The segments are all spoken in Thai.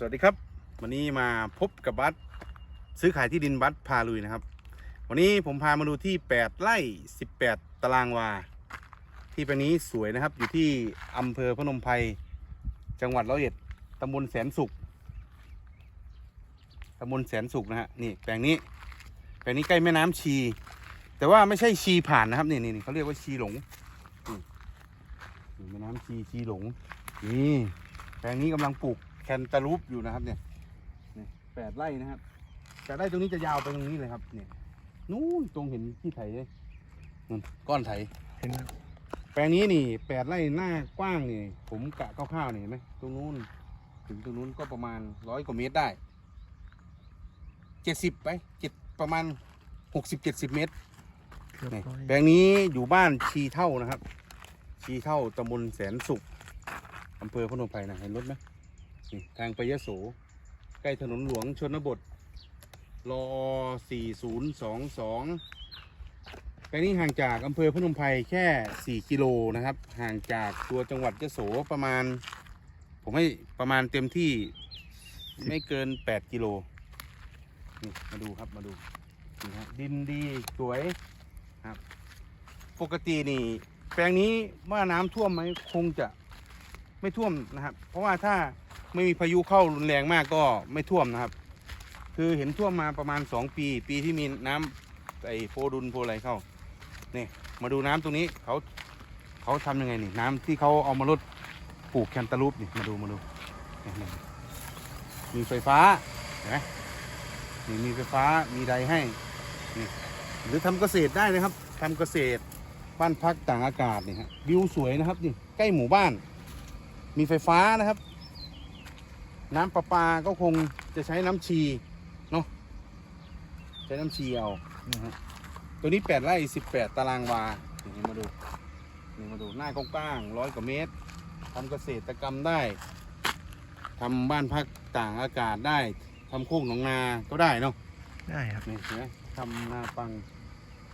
สวัสดีครับ วันนี้มาพบกับบัสซื้อขายที่ดินบัสพาลุยนะครับ วันนี้ผมพามาดูที่ 8 ไร่ 18 ตารางวา ที่แปลงนี้สวยนะครับ อยู่ที่อำเภอพนมไพรจังหวัดร้อยเอ็ดตำบลแสนสุขตำบลแสนสุขนะฮะนี่แปลงนี้ แปลงนี้ใกล้แม่น้ำชี แต่ว่าไม่ใช่ชีผ่านนะครับนี่นี่เขาเรียกว่าชีหลงนี่แม่น้ำชีชีหลงนี่แปลงนี้กำลังปลูก คนตาลูปอยู่นะครับเนี่ยนี่แปดไร่นะครับแปดไร่ตรงนี้จะยาวไปตรงนี้เลยครับเนี่ยนู้นตรงเห็นที่ไถเลยนั่นก้อนไถเห็นไหมแปลงนี้นี่แปดไร่หน้ากว้างนี่ ผมกะคร่าวๆนี่เห็นไหมตรงนู้นถึงตรงนู้นก็ประมาณร้อยกว่าเมตรได้เจ็ดสิบไปเจ็ดประมาณหกสิบเจ็ดสิบเมตรเกือบนี่ร้อยแปลงนี้อยู่บ้านชีเท่านะครับ ชีเท่าตำบลแสนสุขอำเภอพนมไพรนะเห็นรถไหมนี่ ทางไปยะโส ใกล้ถนนหลวงชนบทรอสี่ศูนย์สองสองแปลนี้ห่างจากอำเภอพนมไพรแค่สี่กิโลนะครับ ห่างจากตัวจังหวัดยะโสประมาณ ผมให้ประมาณเต็มที่ไม่เกินแปดกิโลนี่มาดูครับมาดูนี่ฮะดินดีสวยครับ ปกตินี่ แปลงนี้ว่าน้ำท่วมไหมคงจะไม่ท่วมนะครับ เพราะว่าถ้า ไม่มีพายุเข้ารุนแรงมากก็ไม่ท่วมนะครับ คือเห็นท่วมมาประมาณสองปี ปีที่มีน้ำไอโพดุลโพอะไรเข้านี่มาดูน้ำตรงนี้เขาเขาทำยังไงนี่น้ำที่เขาเอามาลดปลูกแคนตาลูปนี่มาดูมาดูมีไฟฟ้าเห็นไหมนี่มีไฟฟ้ามีใดให้นี่หรือทำเกษตรได้นะครับทำเกษตรบ้านพักต่างอากาศนี่ฮะวิวสวยนะครับนี่ใกล้หมู่บ้าน มีไฟฟ้านะครับ น้ำประปาก็คงจะใช้น้ำชีเนาะใช้น้ำชีเอานะฮะตัวนี้แปดไร่สิบแปดตารางวานี่มาดูนี่มาดูหน้ากว้างร้อยกว่าเมตรทำเกษตรกรรมได้ทำบ้านพักต่างอากาศได้ทำโคกหนองนาก็ได้เนาะได้ครับนี่เห็นไหมทำนาปัง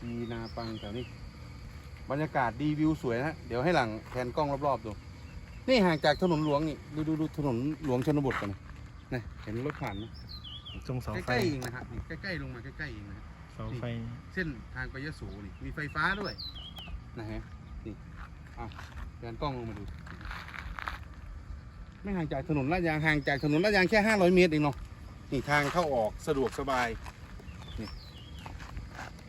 มีนาปังแถวนี้ บรรยากาศดีวิวสวยนะ เดี๋ยวให้หลังแผนกล้องรอบๆดู นี่ห่างจากถนนหลวงนี่ดูดูดูถนนหลวงชนบทกันนะนะเห็นรถผ่านไหมตรงเสาไฟใกล้ๆเองนะครับนี่ใกล้ๆลงมาใกล้ๆเองนะเสาไฟเส้นทางไปยะโสนี่มีไฟฟ้าด้วยนะฮะนี่อะแผนกล้องลงมาดู ไม่ห่างจากถนนลาดยางห่างจากถนนลาดยางแค่500เมตรเองเนาะนี่ทางเข้าออกสะดวกสบายนี่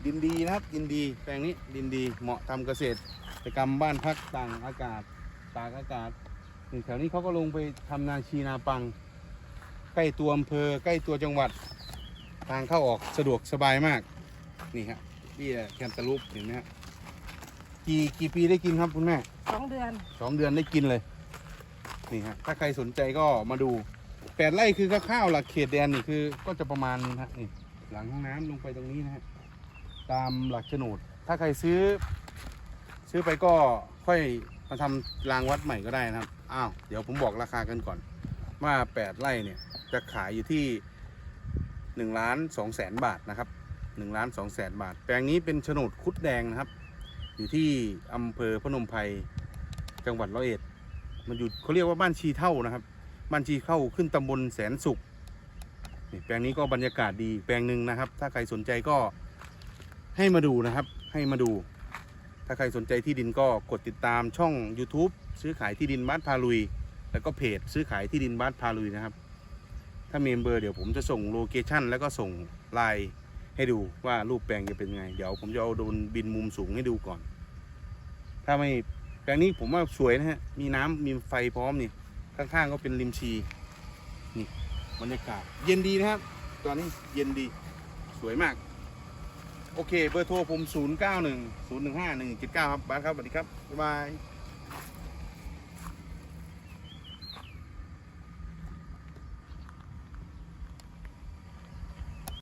ดินดีนะครับดินดีแปลงนี้ดินดีเหมาะทำเกษตรกรรมบ้านพักต่างอากาศ ตากอากาศนี่แถวนี้เขาก็ลงไปทำนาชีนาปัง ใกล้ตัวอำเภอใกล้ตัวจังหวัด ทางเข้าออกสะดวกสบายมาก นี่ฮะนี่แหละแคนตาลูปเห็นไหมฮะกี่กี่ปีได้กินครับคุณแม่สองเดือนสองเดือนได้กินเลย นี่ฮะถ้าใครสนใจก็มาดูแปดไร่คือข้าวๆหลักเขตแดนนี่คือ ก็จะประมาณนี้นะฮะนี่หลังห้องน้ำลงไปตรงนี้นะฮะตามหลักโฉนด ถ้าใครซื้อ ซื้อไปก็ค่อย มาทำรางวัดใหม่ก็ได้นะครับ อ้าว เดี๋ยวผมบอกราคากันก่อน ว่าแปดไร่เนี่ยจะขายอยู่ที่หนึ่งล้านสองแสนบาทนะครับหนึ่งล้านสองแสนบาท แปลงนี้เป็นโฉนดคุดแดงนะครับ อยู่ที่อำเภอพนมไพรจังหวัดร้อยเอ็ด มันอยู่เขาเรียกว่าบ้านชีเท่านะครับ บ้านชีเข้าขึ้นตำบลแสนสุขนี่แปลงนี้ก็บรรยากาศดีแปลงหนึ่งนะครับ ถ้าใครสนใจก็ให้มาดูนะครับ ให้มาดู ถ้าใครสนใจที่ดินก็กดติดตามช่อง YouTube ซื้อขายที่ดินบ้านพาลุย แล้วก็เพจซื้อขายที่ดินบ้านพาลุยนะครับ ถ้าเมมเบอร์เดี๋ยวผมจะส่งโลเคชั่นแล้วก็ส่งไลน์ให้ดูว่ารูปแปลงจะเป็นไง เดี๋ยวผมจะเอาโดรนบินมุมสูงให้ดูก่อน ถ้าไม่แปลงนี้ผมว่าสวยนะฮะ มีน้ำมีไฟพร้อมนี่ ข้างๆก็เป็นริมชี นี่บรรยากาศเย็นดีนะครับ ตอนนี้เย็นดี สวยมาก โอเค เบอร์โทรผม 0 9 1 0 1 5 1 7 9 ครับบาสครับสวัสดีครับ บ๊ายบาย